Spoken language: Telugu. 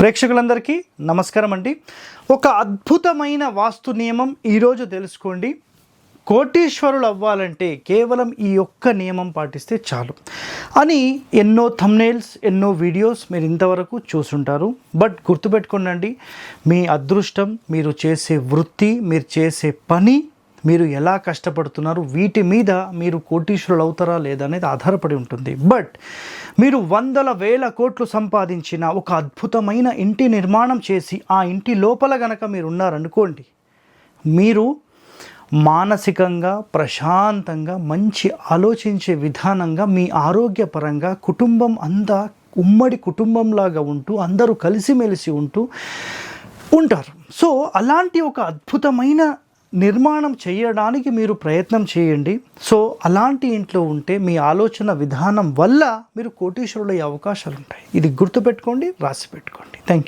ప్రేక్షకులందరికీ నమస్కారం అండి. ఒక అద్భుతమైన వాస్తు నియమం ఈరోజు తెలుసుకోండి. కోటీశ్వరులు అవ్వాలంటే కేవలం ఈ ఒక్క నియమం పాటిస్తే చాలు. అని ఎన్నో థమ్నేల్స్ ఎన్నో వీడియోస్ మీరు ఇంతవరకు చూసుంటారు. బట్ గుర్తుపెట్టుకోండి మీ అదృష్టం మీరు చేసే వృత్తి మీరు చేసే పని మీరు ఎలా కష్టపడుతున్నారు? వీటి మీద మీరు కోటీశ్వరులు అవుతారా లేదా అనేది ఆధారపడి ఉంటుంది. బట్ మీరు వందల వేల కోట్లు సంపాదించిన ఒక అద్భుతమైన ఇంటి నిర్మాణం చేసి ఆ ఇంటి లోపల గనక మీరు ఉన్నారనుకోండి మీరు మానసికంగా ప్రశాంతంగా మంచి ఆలోచించే విధానంగా మీ ఆరోగ్యపరంగా కుటుంబం అంతా ఉమ్మడి కుటుంబంలాగా ఉంటూ అందరూ కలిసిమెలిసి ఉంటూ ఉంటారు. సో అలాంటి ఒక అద్భుతమైన నిర్మాణం చేయడానికి మీరు ప్రయత్నం చేయండి. సో అలాంటి ఇంట్లో ఉంటే మీ ఆలోచన విధానం వల్ల మీరు కోటీశ్వరులయ్యే అవకాశాలు ఉంటాయి ఇది గుర్తుపెట్టుకోండి రాసి పెట్టుకోండి థ్యాంక్ యూ